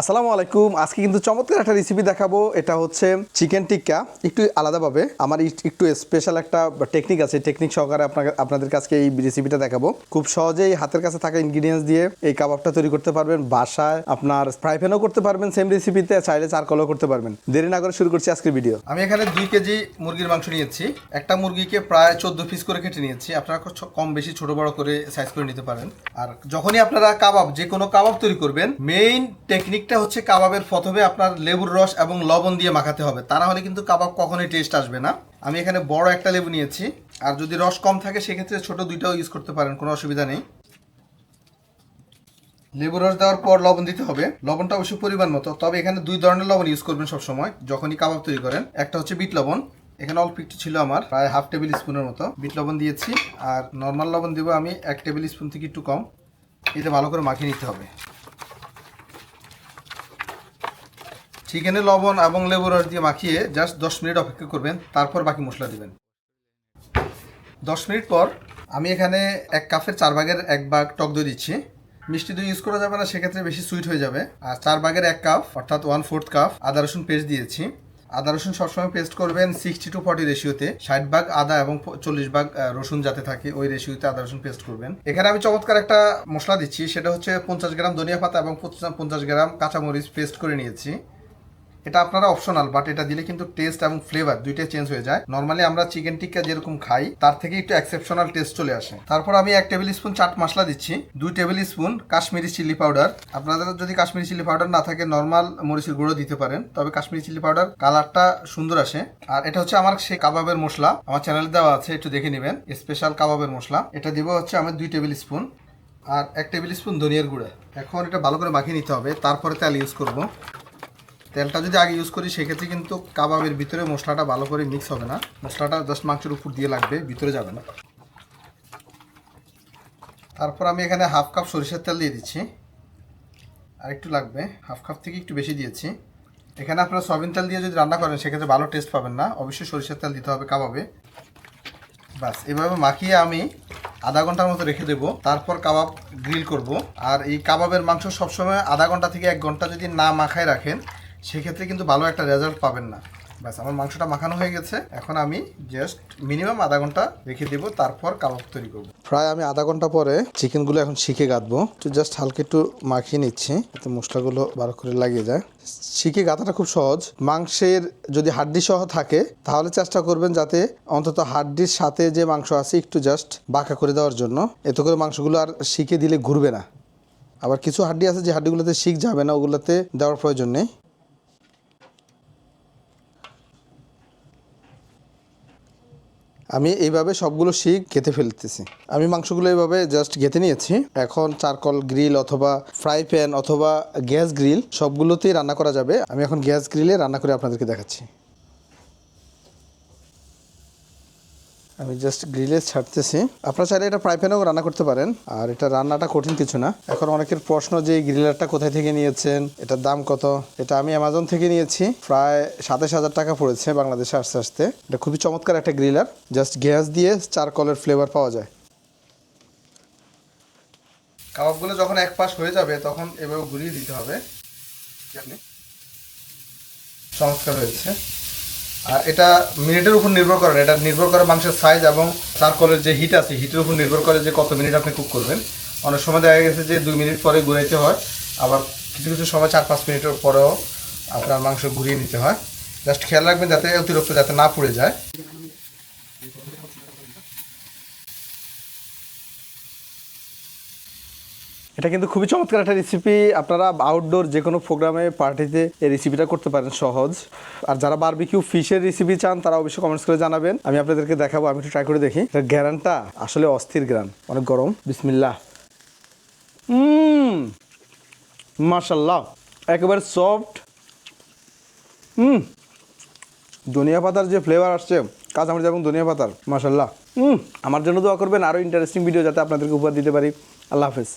আসসালামু আলাইকুম। আজকে কিন্তু চমৎকার একটা রেসিপি দেখাবো। এটা হচ্ছে চিকেন টিক্কা একটু আলাদাভাবে। আমার একটু স্পেশাল একটা টেকনিক আছে। টেকনিক সহকারে আপনাকে আপনাদের কাছে এই রেসিপিটা দেখাবো। খুব সহজেই হাতের কাছে থাকা ইনগ্রিডিয়েন্টস দিয়ে এই কাবাবটা তৈরি করতে পারবেন। বাসায় আপনার ফ্রাই প্যানও করতে পারবেন সেম রেসিপিতে চাইলে চারকলও করতে পারবেন। দেরি না করে শুরু করছি আজকের ভিডিও আমি এখানে দুই কেজি মুরগির মাংস নিয়েছি। একটা মুরগিকে প্রায় চোদ্দ পিস করে কেটে নিয়েছি। আপনারা কম বেশি ছোট বড় করে সাইজ করে নিতে পারেন। আর যখনই আপনারা কাবাব যে কোনো কাবাব তৈরি করবেন মেইন টেকনিকটা হচ্ছে কাবাবের প্রথমে আপনার লেবুর রস এবং লবণ দিয়ে মাখাতে হবে। তা না হলে কিন্তু কাবাব কখনোই টেস্ট আসবে না। আমি এখানে বড় একটা লেবু নিয়েছি। আর যদি রস কম থাকে, সেক্ষেত্রে ছোট দুইটাও ইউজ করতে পারেন, কোনো অসুবিধা নেই। লেবু রস দেওয়ার পর লবণ দিতে হবে। লবণটা অবশ্যই পরিমাণ মতো, তবে এখানে দুই ধরনের লবণ ইউজ করবেন সবসময়। যখনই কাবাব তৈরি করেন, একটা হচ্ছে বিট লবণ। এখানে অল্প একটু ছিল আমার, প্রায় হাফ টেবিল স্পুনের মতো। বিট লবণ দিয়েছি। আর নর্মাল লবণ দেবো আমি এক টেবিল স্পুন থেকে একটু কম। এতে ভালো করে মাখিয়ে নিতে হবে। চিকেনে লবণ এবং লেবু রস দিয়ে মাখিয়ে জাস্ট দশ মিনিট অপেক্ষা করবেন, তারপর বাকি মশলা দিবেন। দশ মিনিট পর আমি এখানে এক কাপের চার ভাগের এক ভাগ টক দই দিচ্ছি। মিষ্টি দই ইউজ করা যাবে না, সেক্ষেত্রে বেশি সুইট হয়ে যাবে। আর চার ভাগের এক কাপ অর্থাৎ ওয়ান ফোর্থ কাপ আদা, রসুন পেস্ট দিয়েছি। আদা, রসুন সবসময় পেস্ট করবেন সিক্সটি টু ফর্টি রেশিওতে ষাট ভাগ আদা এবং চল্লিশ ভাগ রসুন যাতে থাকে, ওই রেশিওতে আদা, রসুন পেস্ট করবেন। এখানে আমি চমৎকার একটা মশলা দিচ্ছি, সেটা হচ্ছে পঞ্চাশ গ্রাম ধনিয়া পাতা এবং পঞ্চাশ গ্রাম কাঁচামরিচ পেস্ট করে নিয়েছি। এটা আপনারা অপশনাল বাট এটা দিলে কিন্তু টেস্ট এবং ফ্লেভার দুইটাই চেঞ্জ হয়ে যায়। নর্মালি আমরা চিকেন টিক্কা যেরকম খাই, তার থেকে একটু এক্সেপশনাল টেস্ট চলে আসে। তারপর আমি এক টেবিল স্পুন চাট মশলা দিচ্ছি, দুই tablespoon Kashmiri chilli powder আপনাদের যদি কাশ্মীরি চিলি পাউডার না থাকে নর্মাল মরিচের গুঁড়ো দিতে পারেন, তবে কাশ্মীরি চিলি পাউডার কালারটা সুন্দর আসে। আর এটা হচ্ছে আমার সেই কাবাবের মশলা, আমার চ্যানেলে দেওয়া আছে, একটু দেখে নেবেন স্পেশাল কাবাবের মশলা। এটা দিব হচ্ছে আমি দুই টেবিল স্পুন আর এক টেবিল স্পুন ধনিয়ার গুঁড়া। এখন এটা ভালো করে মাখিয়ে নিতে হবে, তারপরে তেল ইউজ করব। তেলটা যদি আগে ইউজ করি, সেক্ষেত্রে কিন্তু কাবাবের ভিতরে মশলাটা ভালো করে মিক্স হবে না। মশলাটা জাস্ট মাংসের উপর দিয়ে লাগবে, ভিতরে যাবে না। তারপর আমি এখানে হাফ কাপ সরিষার তেল দিয়ে দিচ্ছি। আর একটু লাগবে হাফ কাপ থেকে একটু বেশি দিয়েছি। এখানে আপনারা সয়াবিন তেল দিয়ে যদি রান্না করেন, সেক্ষেত্রে ভালো টেস্ট পাবেন না। অবশ্যই সরিষার তেল দিতে হবে কাবাবে। বাস এভাবে মাখিয়ে আমি আধা ঘণ্টার মতো রেখে দেবো। তারপর কাবাব গ্রিল করব। আর এই কাবাবের মাংস সবসময় আধা ঘণ্টা থেকে এক ঘণ্টা যদি না মাখায় রাখেন সেক্ষেত্রে কিন্তু ভালো একটা রেজাল্ট পাবেন না। ব্যাস, আমার মাংসটা মাখানো হয়ে গেছে। এখন আমি জাস্ট মিনিমাম আধা ঘণ্টা রেখে দেবো, তারপর কাবাব তৈরি করব। প্রায় আমি আধা ঘণ্টা পরে চিকেনগুলো এখন শিখে গাঁথবো একটু জাস্ট হালকা একটু মাখিয়ে নিচ্ছি, যাতে মশলাগুলো ভালো করে লাগিয়ে যায়। শিখে গাঁথাটা খুব সহজ। মাংসের যদি হাড্ডি সহ থাকে, তাহলে চেষ্টা করবেন যাতে অন্তত হাড্ডির সাথে যে মাংস আছে, একটু জাস্ট বাঁকা করে দেওয়ার জন্য। এতে করে মাংসগুলো আর শিখে দিলে ঘুরবে না। আবার কিছু হাড্ডি আছে, যে হাড্ডিগুলোতে শিখ যাবে না, ওগুলোতে দেওয়ার প্রয়োজন নেই। আমি এইভাবে সবগুলো শিক গেঁথে ফেলতেছি। আমি মাংসগুলো এইভাবে জাস্ট গেঁথে নিয়েছি। এখন চারকল গ্রিল অথবা ফ্রাই প্যান অথবা গ্যাস গ্রিল সবগুলোতেই রান্না করা যাবে। আমি এখন গ্যাস গ্রিলে রান্না করে আপনাদেরকে দেখাচ্ছি। আমি জাস্ট গ্রিলে ছাড়তেছি। আপনারা চাইলে এটা ফ্রাই প্যানেও রান্না করতে পারেন। আর এটা রান্নাটা কঠিন কিছু না। এখন অনেকের প্রশ্ন যে গ্রিলারটা কোথায় থেকে নিয়েছেন, এটার দাম কত? এটা আমি অ্যামাজন থেকে নিয়েছি। প্রায় সাতাশ হাজার টাকা পড়েছে বাংলাদেশে আসতে আসতে। এটা খুবই চমৎকার একটা গ্রিলার জাস্ট গ্যাস দিয়ে চারকলের ফ্লেভার পাওয়া যায়। কাবাবগুলো যখন এক পাশ হয়ে যাবে, তখন এভাবে ঘুরিয়ে দিতে হবে। চমৎকার হয়েছে। এটা মিনিটের উপর নির্ভর করে এটা নির্ভর করে মাংসের সাইজ এবং চারকোলের যে হিট আছে হিটের উপর নির্ভর করে যে কত মিনিট আপনি কুক করবেন। অনেক সময় দেখা গেছে যে দুই মিনিট পরে ঘুরাইতে হয়, আবার কিছু কিছু সময় চার, পাঁচ মিনিটের পরেও আপনার মাংস ঘুরিয়ে নিতে হয়। জাস্ট খেয়াল রাখবেন যাতে অতিরিক্ত যাতে না পুড়ে যায়। এটা কিন্তু খুবই চমৎকার একটা রেসিপি আপনারা আউটডোর যে কোনো প্রোগ্রামে পার্টিতে এই রেসিপিটা করতে পারেন সহজ। আর যারা বারবিকিউ ফিশের রেসিপি চান, তারা অবশ্যই কমেন্টস করে জানাবেন। আমি আপনাদেরকে দেখাবো, আমি একটু ট্রাই করে দেখি। এটার গ্যারানটা আসলে অস্থির গ্রান, অনেক গরম। বিসমিল্লাহ। হুম মাশাল্লাহ একেবারে সফট হুম ধনিয়া পাতার যে ফ্লেভার আসছে, কাঁচামরিচ এবং ধনিয়া পাতার মাশাল্লাহ হুম আমার জন্য দোয়া করবেন আরও ইন্টারেস্টিং ভিডিও যাতে আপনাদেরকে উপহার দিতে পারি। আল্লাহ হাফেজ।